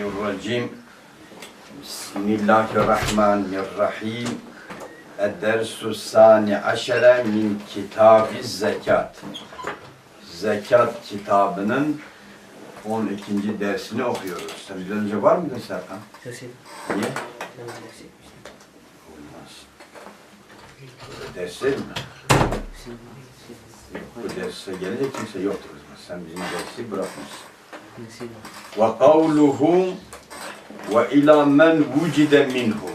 Euzubillahimineşşeytanirracim. Bismillahirrahmanirrahim. Ed-dersu sani aşere min kitabi zekat. Zekat kitabının 12. dersini okuyoruz. Sen bir önce var mıydın Serkan? Kesin. Niye? Olmaz. Derse mi? Bu derse gelecek kimse yoktur. Sen bizim dersi bırakmışsın. Ve kavluhum ve ila men vucide minhum.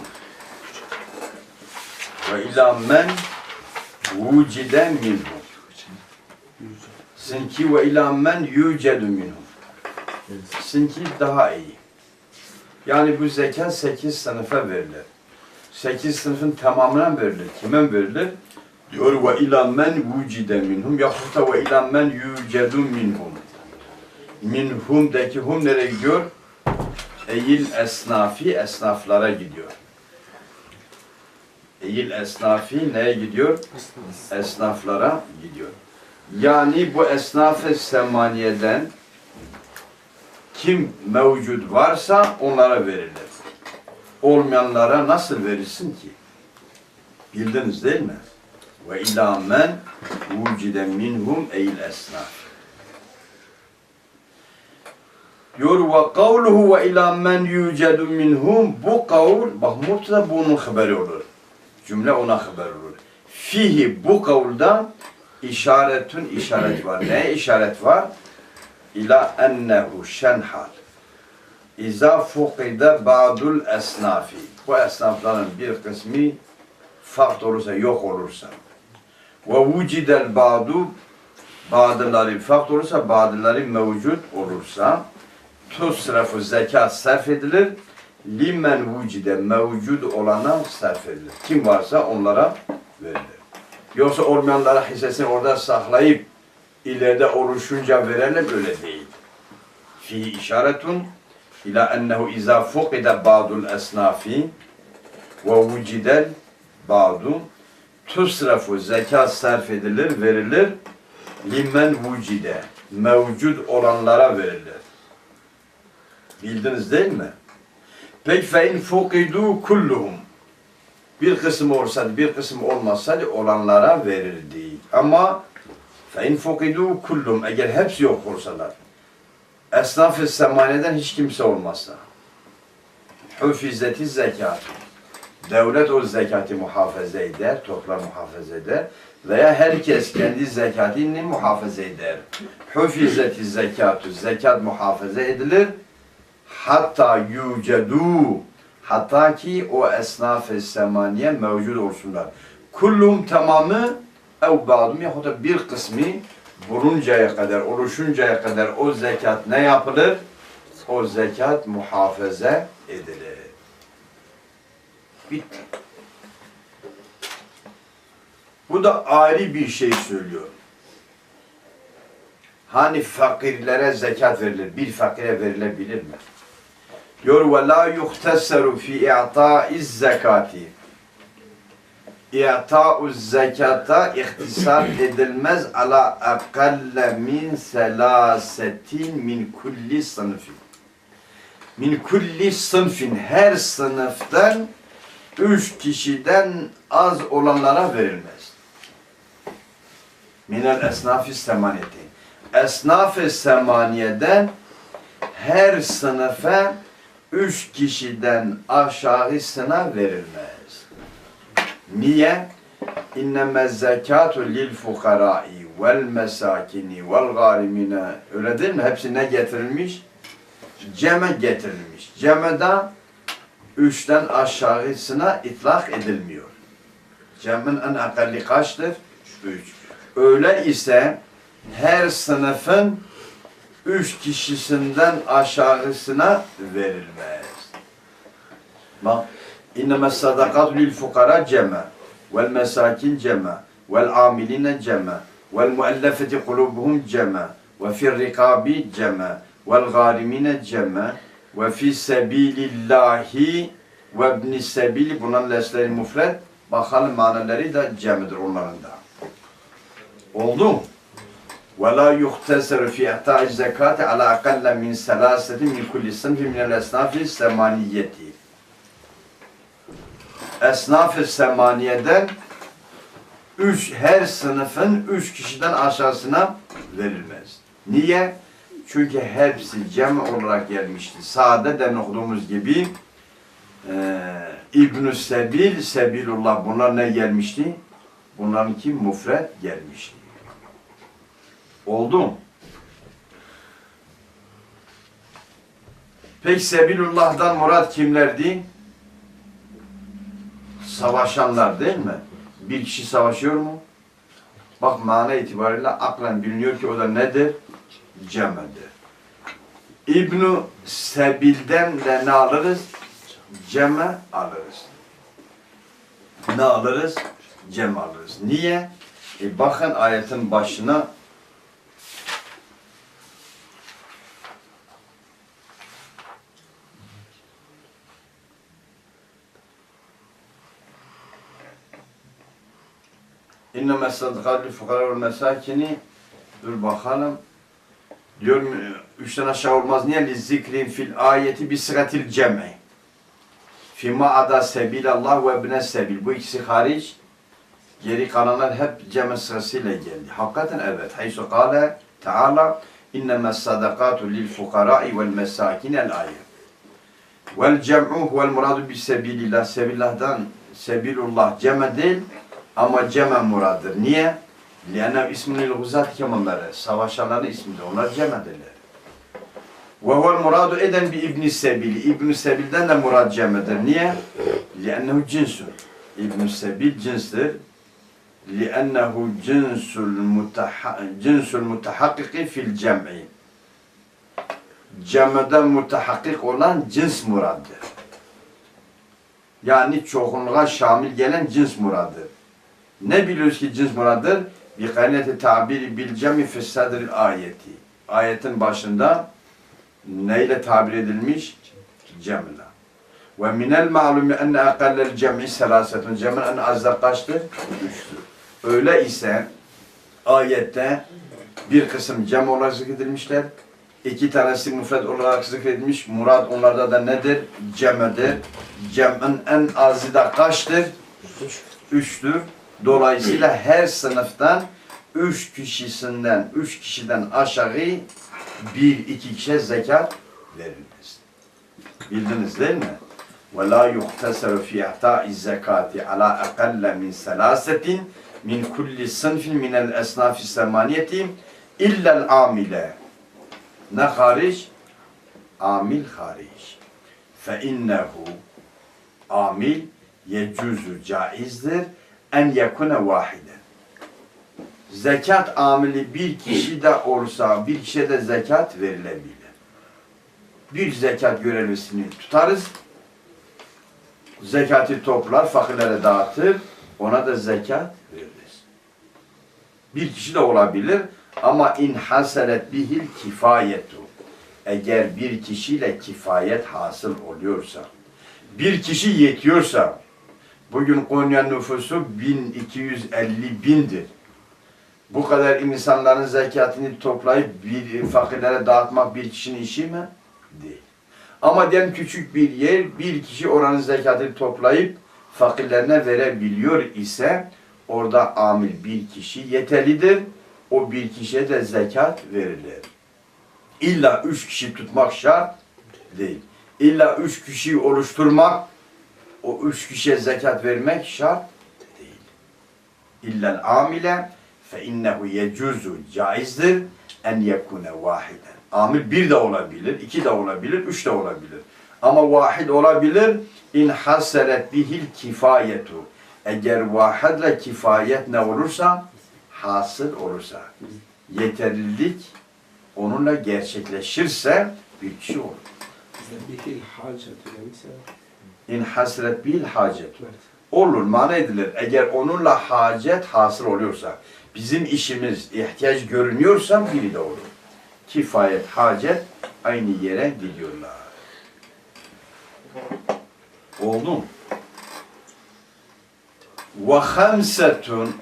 Ve ila men vucide minhum. Sinki ve ila men yücedu minhum. Sinki daha iyi. Yani bu zeka sekiz sınıfa verilir. Sekiz sınıfın tamamına verilir. Kime verilir? Diyor ve ila men vucide minhum yahut da ve ila men yücedu minhum. Minhum'daki hum nereye gidiyor? Eyil esnafi esnaflara gidiyor. Eyil esnafi neye gidiyor? Esnaflara gidiyor. Yani bu esnaf-ı semaniyeden kim mevcut varsa onlara verilir. Olmayanlara nasıl verirsin ki? Bildiniz değil mi? Ve ilâ men vucide minhum eyl esnaf. Diyor ve kavluhu ve ilâ men yucedu minhum bu kavl, bak mubtada bunun haberi olur. Cümle ona haber olur. Fihi bu kavulda işaretün işaret var. Ne işaret var? İla ennehu şenhal. İza fukide ba'dul esnafi. Bu esnafların bir kısmı fakt olursa, yok olursa. Ve vucidel ba'du bazıları fakt olursa, bazıları mevcut olursa tusrafu zekat sarf edilir. Limen vucide mevcut olana sarf edilir. Kim varsa onlara verilir. Yoksa olmayanlara hissesini orada saklayıp ileride oluşunca verenler böyle değil. Fihi işaretun ila ennehu iza fukide ba'dul esnafi ve vucidel ba'du tusrafu zekat sarf edilir, verilir limen vucide mevcut olanlara verilir. Bildiniz değil mi? Peki fe in fukidu kulluhum. Bir kısmı olsaydı, bir kısmı olmasaydı olanlara verirdi. Ama fe in fukidu kullum. Eğer hepsi yok olsalar. Esnaf-ı semaneden hiç kimse olmazsa. Hüfizeti zekat. Devlet o zekatı muhafaza eder, topla muhafaza eder veya herkes kendi zekatini muhafaza eder. Hüfizeti zekatü, zekat muhafaza edilir. Hatta yucedu, Hatta ki o esnaf-ı semaniye mevcut olsunlar. Kullum tamamı ev ba'dum yahut da bir kısmı buluncaya kadar, oluşuncaya kadar o zekat ne yapılır? O zekat muhafaza edilir. Bitti. Bu da ayrı bir şey söylüyor. Hani fakirlere zekat verilir, bir fakire verilebilir mi? Diyor ve la yuhteseru fi i'ta'iz zekati. İ'ta'u zekata ihtisar edilmez ala akalle min selasetin min kulli sınıfin. Min kulli sınıfin her sınıftan üç kişiden az olanlara verilmez. Minel esnafi semaniyeti. Esnaf-ı semaniyeden her sınıfa üç kişiden aşağısına verilmez. Niye? İnneme zekatu lil fukarai vel mesakini vel garimine öyle değil mi? Hepsi ne getirilmiş? Ceme getirilmiş. Cemeden üçten aşağısına itlak edilmiyor. Cemin en akalli kaçtır? Üç. Öyle ise her sınıfın üç kişisinden aşağısına verilmez. Bak, inneme sadakat lil fukara ceme, vel mesakin ceme, vel amiline ceme, vel muallafeti kulubuhum ceme, ve fir rikabi ceme, vel garimine ceme, ve fi sebilillahi ve ibni sebili bunun lesleri mufred, bakalım manaları da cemidir onların da. Oldu mu? ve la yuhteser fi ihtaj zekati ala aqalla min selaseti min kulli sınfi min el semaniyeti. Esnaf-ı semaniyeden üç, her sınıfın üç kişiden aşağısına verilmez. Niye? Çünkü hepsi cem olarak gelmişti. Sade de okuduğumuz gibi e, İbn-i Sebil, Sebilullah bunlar ne gelmişti? Bunların ki mufret gelmişti. Oldu mu? Peki Sebilullah'dan murad kimlerdi? Savaşanlar değil mi? Bir kişi savaşıyor mu? Bak mana itibariyle aklen biliniyor ki o da nedir? Cemedir. İbnu Sebil'den de ne alırız? Ceme alırız. Ne alırız? Cem alırız. Niye? E bakın ayetin başına İnneme sadakatul fukara ve mesakini dur bakalım. Diyor üçten aşağı olmaz. Niye? Li zikrin fil ayeti bi sıratil cem'i. Fima ada sebilallah ve ibne sebil. Bu ikisi hariç. Geri kalanlar hep cem sırasıyla geldi. Hakikaten evet. Haysu kâle Teala inneme sadakatu lil fukarai vel mesakin el ayet. Vel cem'u huvel muradu bi sebilillah. Sebillah'dan sebilullah ceme değil ama ceme muradır. Niye? Liyene ismini guzat kemamere. Savaşanların ismidir. Onlar cemedirler. Ve huvel muradu eden bi ibni sebili. İbn sebilden de murad cemedir. Niye? Liyennehu cinsun. İbn sebil cinstir. Liyennehu cinsul mutaha cinsul mutahakkiki fil cem'i. Cemede mutahakkik olan cins muraddır. Yani çoğunluğa şamil gelen cins muradır. Ne biliyoruz ki cins muradır? Bi kayneti tabiri bil cemi fi sadril ayeti. Ayetin başında neyle tabir edilmiş? Cemle. Ve minel ma'lumi enne akallel cem'i selasetun. Cem'in en azda kaçtır? Üçtür. Öyle ise ayette bir kısım cem olarak zikredilmişler. İki tanesi müfred olarak zikredilmiş. Murad onlarda da nedir? Cem'edir. Cem'in en azı da kaçtır? Üçtür. Dolayısıyla her sınıftan üç kişisinden, üç kişiden aşağı bir iki kişiye zekat verilmez. Bildiniz değil mi? وَلَا يُخْتَسَرُ فِي اَعْتَاءِ الزَّكَاةِ عَلَى اَقَلَّ مِنْ سَلَاسَةٍ مِنْ كُلِّ صِنْفٍ مِنَ الْاَسْنَافِ السَّمَانِيَةِ اِلَّا الْعَامِلَ Ne hariç? Amil hariç. فَاِنَّهُ Amil yecuzu caizdir en yekune vahiden. Zekat amili bir kişi de olsa bir kişiye de zekat verilebilir. Bir zekat görevlisini tutarız. Zekatı toplar, fakirlere dağıtır. Ona da zekat veririz. Bir kişi de olabilir ama in haselet bihil kifayetu. Eğer bir kişiyle kifayet hasıl oluyorsa, bir kişi yetiyorsa, Bugün Konya nüfusu 1250 bindir. Bu kadar insanların zekatını toplayıp bir fakirlere dağıtmak bir kişinin işi mi? Değil. Ama diyelim küçük bir yer, bir kişi oranın zekatını toplayıp fakirlerine verebiliyor ise orada amil bir kişi yeterlidir. O bir kişiye de zekat verilir. İlla üç kişi tutmak şart değil. İlla üç kişiyi oluşturmak o üç kişiye zekat vermek şart değil. İllel amile fe innehu yecuzu caizdir en yekune vahiden. Amil bir de olabilir, iki de olabilir, üç de olabilir. Ama vahid olabilir. İn haseret bihil kifayetu. Eğer vahidle kifayet ne olursa? Hasıl olursa. Yeterlilik onunla gerçekleşirse bir kişi olur. Bihil hacetü İn hasret bil hacet. Olur, mana edilir. Eğer onunla hacet hasıl oluyorsa, bizim işimiz ihtiyaç görünüyorsa biri de olur. Kifayet, hacet aynı yere gidiyorlar. Oldu mu? Ve hamsetun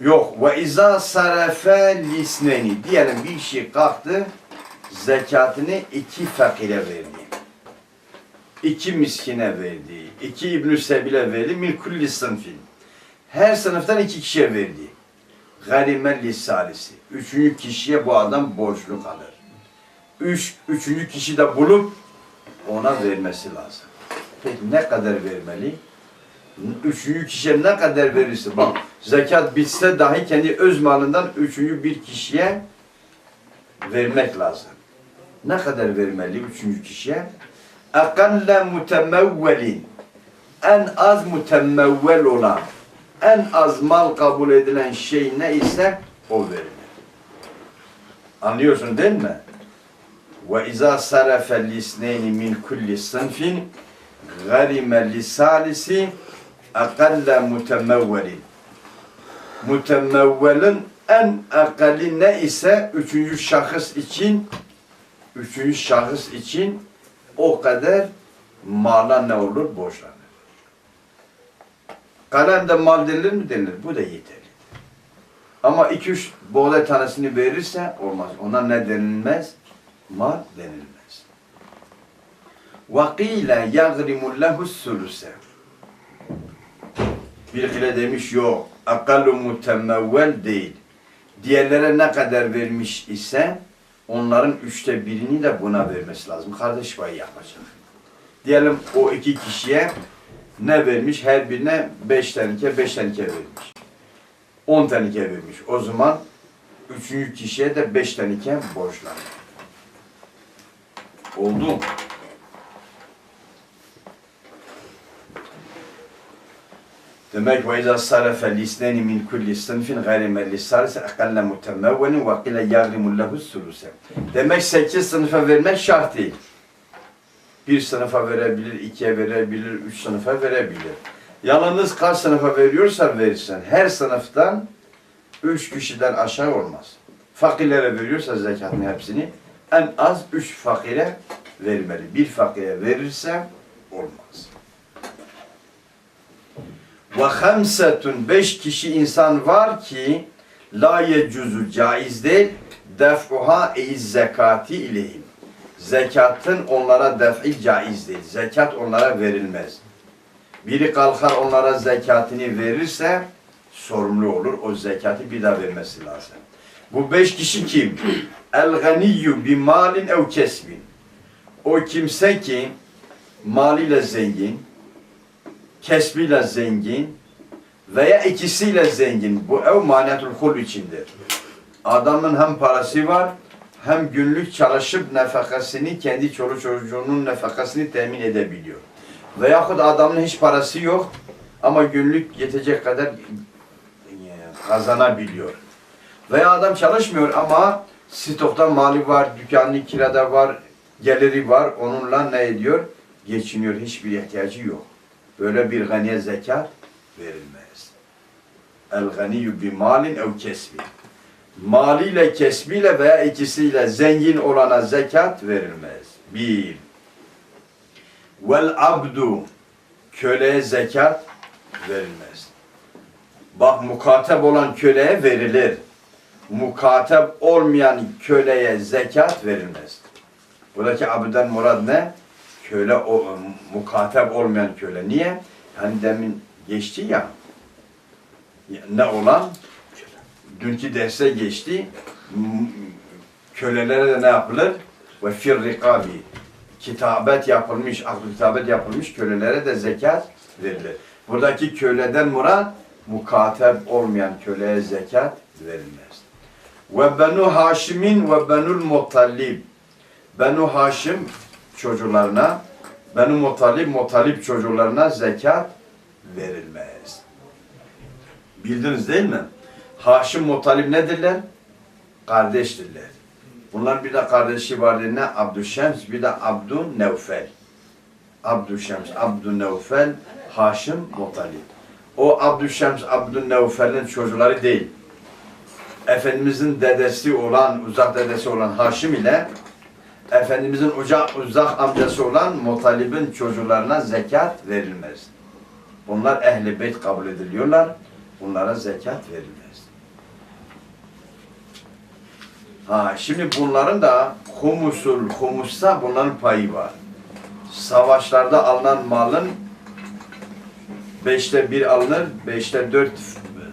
Yok. Ve izâ sarefe lisneni. Diyelim bir kişi kalktı, zekatını iki fakire verdi. İki miskine verdi. iki İbn-i Sebil'e verdi. Min kulli sınıfin. Her sınıftan iki kişiye verdi. Garimen lissalisi. Üçüncü kişiye bu adam borçlu kalır. Üç, üçüncü kişi de bulup ona vermesi lazım. Peki ne kadar vermeli? Üçüncü kişiye ne kadar verirse, bak zekat bitse dahi kendi öz malından üçüncü bir kişiye vermek lazım. Ne kadar vermeli üçüncü kişiye? Akalle mutemevvelin. En az mutemevvel olan, en az mal kabul edilen şey ne ise o verilir. Anlıyorsun değil mi? Ve izâ sarafel lisneyni min kulli sınfin garime lisalisi akalle mutemevvelin. Mutemevvelin en akali ne ise üçüncü şahıs için üçüncü şahıs için o kadar mala ne olur? Borçlanır. Kalemde mal denilir mi denilir? Bu da yeterli. Ama iki üç buğday tanesini verirse olmaz. Ona ne denilmez? Mal denilmez. وَقِيلَ يَغْرِمُ لَهُ السُّلُسَ Bir kile demiş yok. Akallu mutemevvel değil. Diğerlere ne kadar vermiş ise onların üçte birini de buna vermesi lazım. Kardeş payı yapacak. Diyelim o iki kişiye ne vermiş? Her birine beş tenike, beş tenike vermiş. On tenike vermiş. O zaman üçüncü kişiye de beş tenike borçlanır. Oldu mu? Demek ve izâ sarafe lisneni min kulli sınfin gayri melli sarıse akalle mutemevvelin ve kile yagrimu lehu suluse. Demek sekiz sınıfa vermek şart değil. Bir sınıfa verebilir, ikiye verebilir, üç sınıfa verebilir. Yalnız kaç sınıfa veriyorsa verirsen her sınıftan üç kişiden aşağı olmaz. Fakirlere veriyorsa zekatın hepsini en az üç fakire vermeli. Bir fakire verirse olmaz. Ve hamsetun beş kişi insan var ki la yecuzu caiz değil def'uha iz zekati ileyhim. Zekatın onlara def'i caiz değil. Zekat onlara verilmez. Biri kalkar onlara zekatını verirse sorumlu olur. O zekatı bir daha vermesi lazım. Bu beş kişi kim? El ganiyyu bi malin ev kesbin. O kimse ki maliyle zengin, kesbiyle zengin veya ikisiyle zengin. Bu ev maniyetul kul içindir. Adamın hem parası var hem günlük çalışıp nefakasını kendi çoluk çocuğunun nefakasını temin edebiliyor. Veyahut adamın hiç parası yok ama günlük yetecek kadar e, kazanabiliyor. Veya adam çalışmıyor ama stokta mali var, dükkanlı kirada var, geliri var. Onunla ne ediyor? Geçiniyor. Hiçbir ihtiyacı yok. Böyle bir ganiye zekat verilmez. El ganiyyu bi malin ev kesbi. Maliyle, kesbiyle veya ikisiyle zengin olana zekat verilmez. Bir. Vel abdu köleye zekat verilmez. Bak mukatep olan köleye verilir. Mukatep olmayan köleye zekat verilmez. Buradaki abden murad ne? Köle, o, mukatep olmayan köle. Niye? Hani demin geçti ya. Ne olan? Dünkü derse geçti. Kölelere de ne yapılır? Ve fir rikabi. Kitabet yapılmış, aklı kitabet yapılmış kölelere de zekat verilir. Buradaki köleden murat mukatep olmayan köleye zekat verilmez. Ve benu Haşim'in ve benul Muttalib. Benu Haşim çocuklarına, Benu Muttalib, Muttalib çocuklarına zekat verilmez. Bildiniz değil mi? Haşim Muttalib nedirler? Kardeştirler. Bunların bir de kardeşi vardı ne? Abdüşşems, bir de Abdun Nevfel. Abdüşşems, Abdun Nevfel, Haşim Muttalib. O Abdüşşems, Abdun Nevfel'in çocukları değil. Efendimizin dedesi olan, uzak dedesi olan Haşim ile Efendimizin uzak, uzak amcası olan Mutalib'in çocuklarına zekat verilmez. Bunlar ehli beyt kabul ediliyorlar. Bunlara zekat verilmez. Ha şimdi bunların da humusul humussa bunların payı var. Savaşlarda alınan malın beşte bir alınır, beşte dört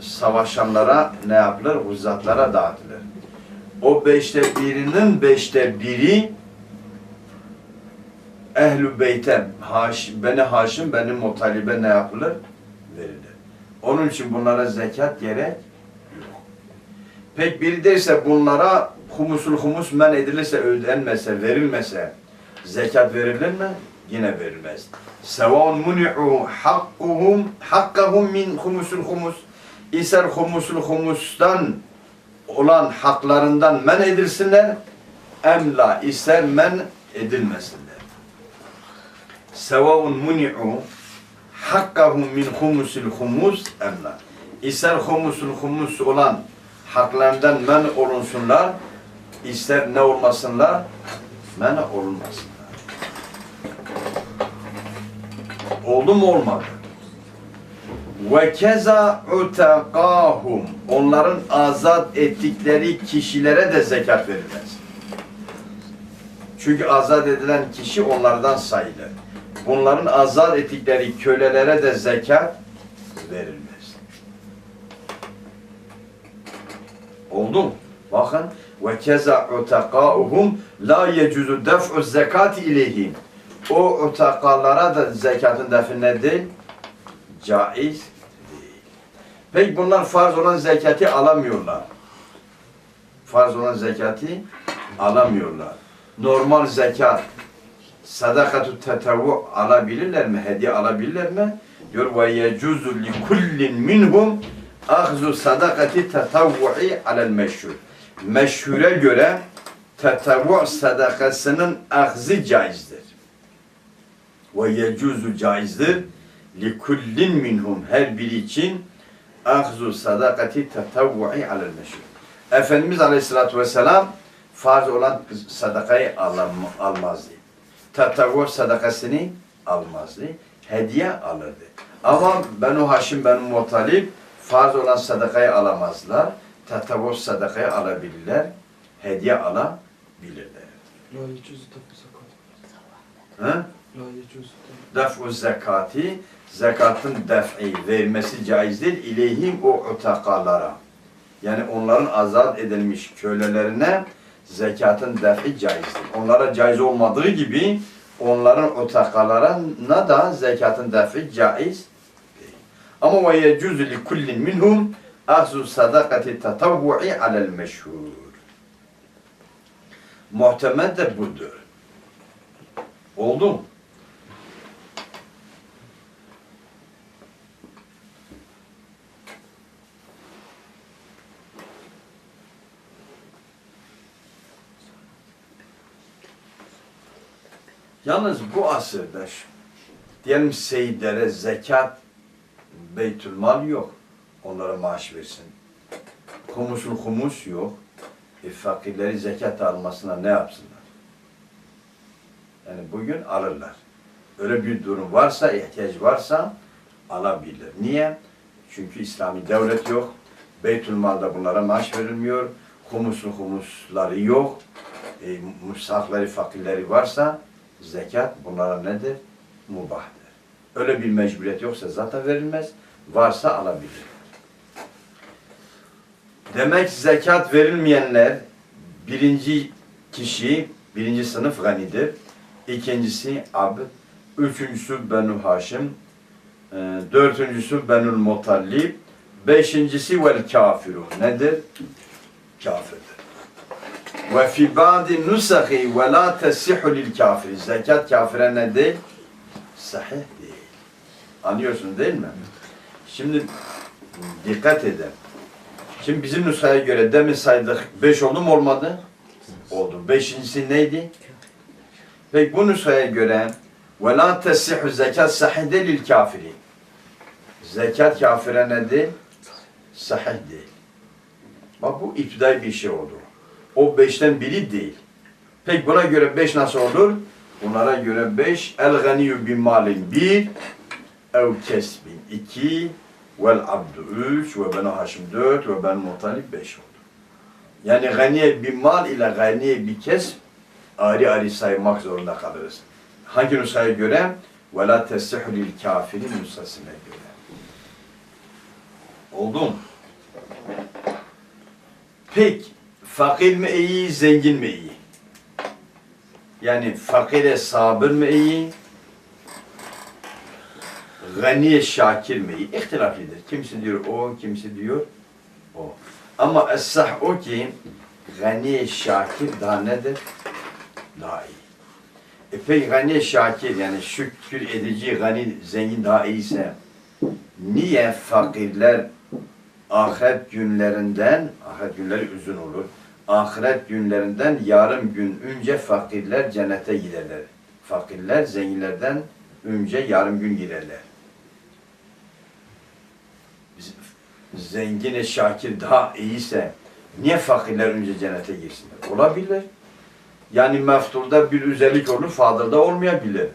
savaşanlara ne yapılır? Uzatlara dağıtılır. O beşte birinin beşte biri Ehl-i Beyt'e, Haş, Beni Haşim, Beni Mutalib'e ne yapılır? Verilir. Onun için bunlara zekat gerek yok. Pek biri derse bunlara humusul humus men edilirse, ödenmese, verilmese zekat verilir mi? Yine verilmez. Sevaun muni'u hakkuhum hakkahum min humusul humus. İster humusul humustan olan haklarından men edilsinler, emla ister men edilmesinler. Sevaun muni'u hakkahum min humusil humus emla. İster humusul humus olan haklarından men olunsunlar, ister ne olmasınlar, men olunmasınlar. Oldu mu olmadı? Ve keza utakahum onların azat ettikleri kişilere de zekat verilmez. Çünkü azat edilen kişi onlardan sayılır. Bunların azat ettikleri kölelere de zekat verilmez. Oldu mu? Bakın ve keza utakahum la yecuzu def'u zekati ileyhim. O utakalara da zekatın defi ne değil? Caiz değil. Peki bunlar farz olan zekati alamıyorlar. Farz olan zekati alamıyorlar. Normal zekat, sadakatu tetavvu alabilirler mi? Hediye alabilirler mi? Diyor ve yecuzu li kullin minhum ahzu sadakati tetavvu'i alel meşhur. Meşhure göre tetavvu sadakasının ahzi caizdir. Ve yecuzu caizdir li kullin minhum her biri için ahzu sadakati tetavvu'i alel meşhur. Efendimiz Aleyhisselatü Vesselam farz olan sadakayı almazdı tatavvuf sadakasını almazdı. Hediye alırdı. Ama Benu Haşim, Benu Mutalip farz olan sadakayı alamazlar. Tatavvuf sadakayı alabilirler. Hediye alabilirler. La yecuzu tabu Def'u zekati zekatın def'i vermesi caizdir ileyhim o utakalara. Yani onların azat edilmiş kölelerine zekatın def'i caizdir. Onlara caiz olmadığı gibi onların utakalarına da zekatın def'i caiz değil. Ama ve yecuzu li kullin minhum ahzu sadakati tetavvu'i alel meşhur. Muhtemel de budur. Oldu mu? Yalnız bu asırda diyelim seyitlere zekat beytülmal yok. Onlara maaş versin. Humusul humus yok. E, fakirleri zekat almasına ne yapsınlar? Yani bugün alırlar. Öyle bir durum varsa, ihtiyaç varsa alabilir. Niye? Çünkü İslami devlet yok. Beytülmal'da bunlara maaş verilmiyor. Humuslu humusları yok. E, musafları, fakirleri varsa zekat bunlara nedir? Mubahtır. Öyle bir mecburiyet yoksa zaten verilmez. Varsa alabilir. Demek zekat verilmeyenler birinci kişi, birinci sınıf ganidir. İkincisi abd, üçüncüsü Benu Haşim, e, dördüncüsü Benül Mutallib, beşincisi vel kafiru. Nedir? Kafirdir. Ve fi ba'di nusahi ve la tesihu lil kafir. Zekat kafire ne değil? Sahih değil. Anlıyorsun değil mi? Şimdi dikkat edin. Şimdi bizim nüshaya göre demin saydık beş oldu mu olmadı? Oldu. Beşincisi neydi? Peki bu nüshaya göre ve la tesihu zekat sahih değil lil kafiri. Zekat kafire ne değil? Sahih değil. Bak bu iptidai bir şey oldu. O beşten biri değil. Peki buna göre beş nasıl olur? Bunlara göre beş el ganiyü bin malin bir ev kesbin iki vel abdu üç ve ben haşim dört ve ben mutalip beş oldu. Yani ganiye bir mal ile ganiye bir kesb ayrı ayrı saymak zorunda kalırız. Hangi nusaya göre? Ve la tessihü lil kafirin nusasına göre. Oldu mu? Peki fakir mi iyi, zengin mi iyi? Yani fakire sabır mı iyi? Ganiye şakir mi iyi? İhtilaflidir. Kimisi diyor o, kimisi diyor o. Ama es-sah o ki ganiye şakir daha nedir? Daha iyi. E peki gani şakir yani şükür edici gani zengin daha iyiyse niye fakirler ahiret günlerinden ahiret günleri uzun olur. Ahiret günlerinden yarım gün önce fakirler cennete giderler. Fakirler zenginlerden önce yarım gün giderler. Z- Zengin şakir daha iyiyse niye fakirler önce cennete girsinler? Olabilir. Yani meftulda bir özellik olur, fadılda olmayabilir.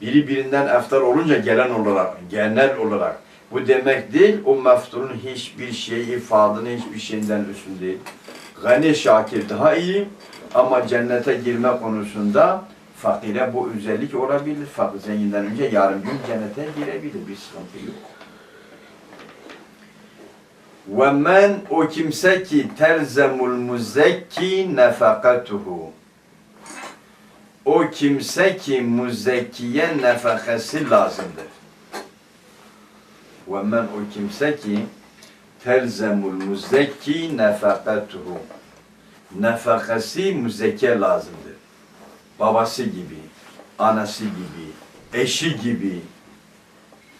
Biri birinden eftar olunca gelen olarak, genel olarak. Bu demek değil, o meftulun hiçbir şeyi, fadılın hiçbir şeyinden üstün değil. Gani şakir daha iyi ama cennete girme konusunda fakire bu özellik olabilir. Fakir zenginden önce yarın gün cennete girebilir, bir sıkıntı yok. Ve men o kimse ki terzemul muzekki nefakatuhu o kimse ki muzekkiye nefakası lazımdır. Ve men o kimse ki telzemul muzekki nefakatuhu. Nefakası muzekkiye lazımdır. Babası gibi, anası gibi, eşi gibi,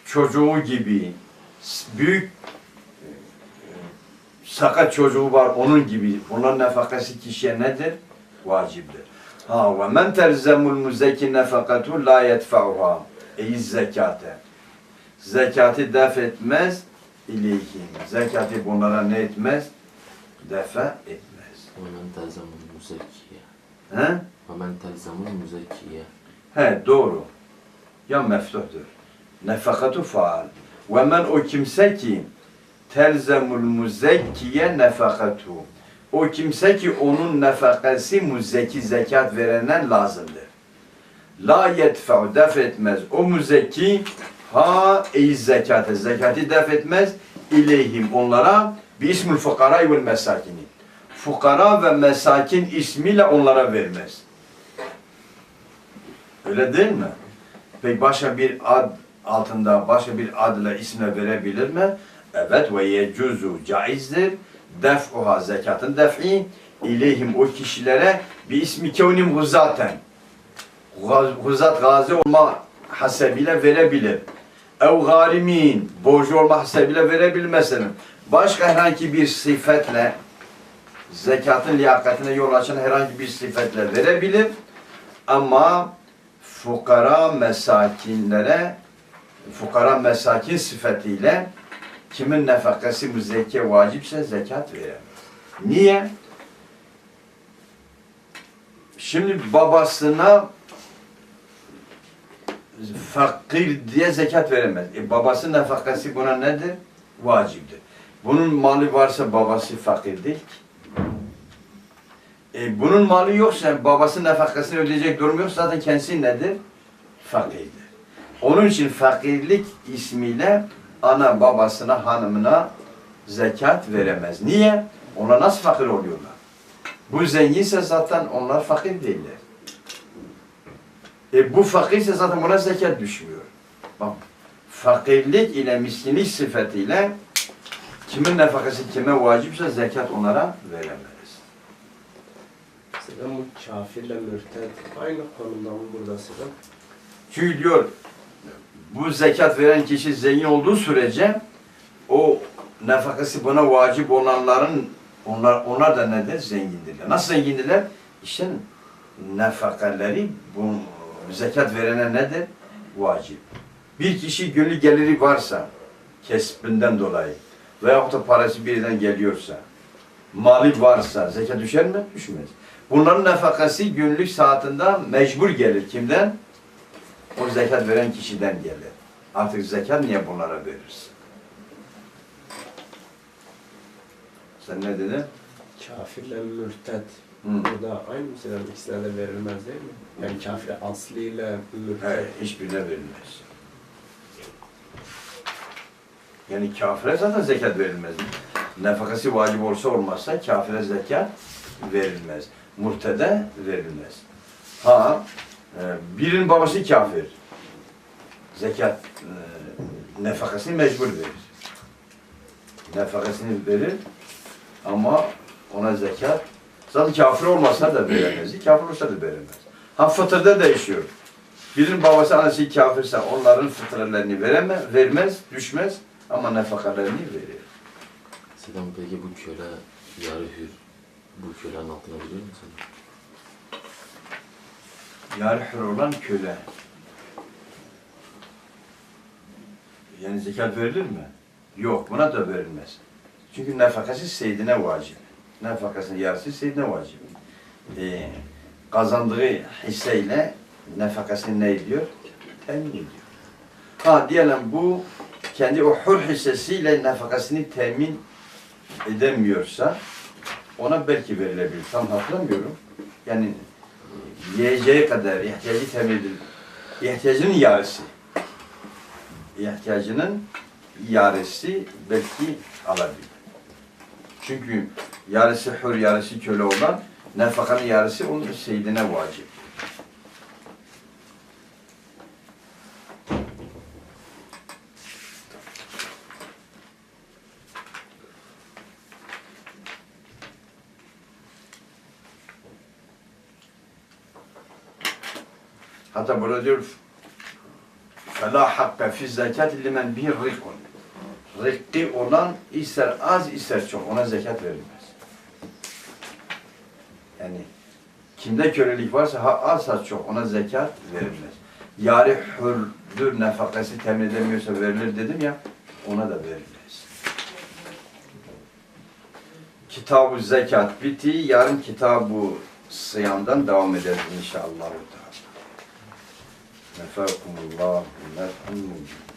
çocuğu gibi, büyük e, sakat çocuğu var onun gibi. Bunların nefakası kişiye nedir? Vaciptir. Ha ve men terzemul muzekki nefakatu la yedfa'uha. Ey zekate. Zekatı def etmez ileyhim. Zekatı bunlara ne etmez? Defa etmez. Hemen telzamın müzekkiye. He? Hemen telzamın müzekkiye. He doğru. Ya meftuhtur. Nefakatu faal. Ve men o kimse ki telzemul müzekkiye nefakatu. O kimse ki onun nefakası müzeki zekat verenden lazımdır. La yetfe'u def etmez. O müzeki ha ey zekate. Zekati def etmez. İleyhim onlara bi ismul fukara vel mesakini. Fukara ve mesakin ismiyle onlara vermez. Öyle değil mi? Peki başka bir ad altında başka bir adla isme verebilir mi? Evet ve yecuzu caizdir. Def'uha zekatın def'i ileyhim o kişilere bir ismi kevnim huzaten. Huzat gazi olma hasebiyle verebilir. Ev garimin borcu olma hasebiyle verebilir mesela. Başka herhangi bir sıfetle zekatın liyakatine yol açan herhangi bir sıfetle verebilir. Ama fukara mesakinlere fukara mesakin sıfatiyle kimin nefakası müzekke vacipse zekat veremez. Niye? Şimdi babasına fakir diye zekat veremez. E babası nefakası buna nedir? Vaciptir. Bunun malı varsa babası fakir değil ki. E, bunun malı yoksa babası nefakasını ödeyecek durum yok zaten kendisi nedir? Fakirdir. Onun için fakirlik ismiyle ana babasına hanımına zekat veremez. Niye? Ona nasıl fakir oluyorlar? Bu zenginse zaten onlar fakir değiller. E bu fakirse zaten buna zekat düşmüyor. Bak, fakirlik ile miskinlik sıfatıyla kimin nefakası kime vacipse zekat onlara veremez. Mesela bu kafirle mürted aynı konumda mı burada sıra? Çünkü diyor bu zekat veren kişi zengin olduğu sürece o nefakası buna vacip olanların onlar onlar da nedir? Zengindirler. Nasıl zengindirler? İşte nefakaları bu zekat verene nedir? Vacip. Bir kişi günlük geliri varsa kesbinden dolayı veyahut da parası birden geliyorsa mali varsa zekat düşer mi? Düşmez. Bunların nefakası günlük saatinde mecbur gelir. Kimden? O zekat veren kişiden gelir. Artık zekat niye bunlara verirsin? Sen ne dedin? Kafirle mürted. Burada aynı mesela ikisine de verilmez değil mi? Yani kafir asliyle mürted. Hayır, hiçbirine verilmez. Yani kafire zaten zekat verilmez. Nefakası vacip olsa olmazsa kafire zekat verilmez. Murtede verilmez. Ha, e, birinin babası kafir. Zekat e, nefakasını mecbur verir. Nefakasını verir ama ona zekat zaten kafir olmasa da veremez. Kafir olsa da veremez. Ha fıtırda değişiyor. Birinin babası annesi kafirse onların fıtralarını veremez, vermez, düşmez ama nefakalarını verir. Sedam peki bu köle yarı hür. Bu kölenin altına biliyor musun? Yarı hür olan köle. Yani zekat verilir mi? Yok, buna da verilmez. Çünkü nefakası seydine vacip. Nefakasının yarısı seydine vacip. Ee, kazandığı hisseyle nefakasını ne ediyor? Temin ediyor. Ha diyelim bu kendi o hür hissesiyle nefakasını temin edemiyorsa ona belki verilebilir. Tam hatırlamıyorum. Yani yiyeceği kadar ihtiyacı temin edilir. İhtiyacının yarısı. İhtiyacının yarısı belki alabilir. Çünkü yarısı hür, yarısı köle olan nefakanın yarısı onun seydine vacip. Hatta burada diyor فَلَا حَقَّ فِي الزَّكَاتِ لِمَنْ بِهِ رِقٌ Rikki olan ister az ister çok ona zekat verilmez. Yani kimde kölelik varsa ha az ha çok ona zekat verilmez. Yari hürdür nefakası temin edemiyorsa verilir dedim ya ona da verilmez. Kitab-ı zekat bitti. Yarın kitab-ı sıyamdan devam ederiz inşallah. Nefakumullah. Nefhamullah.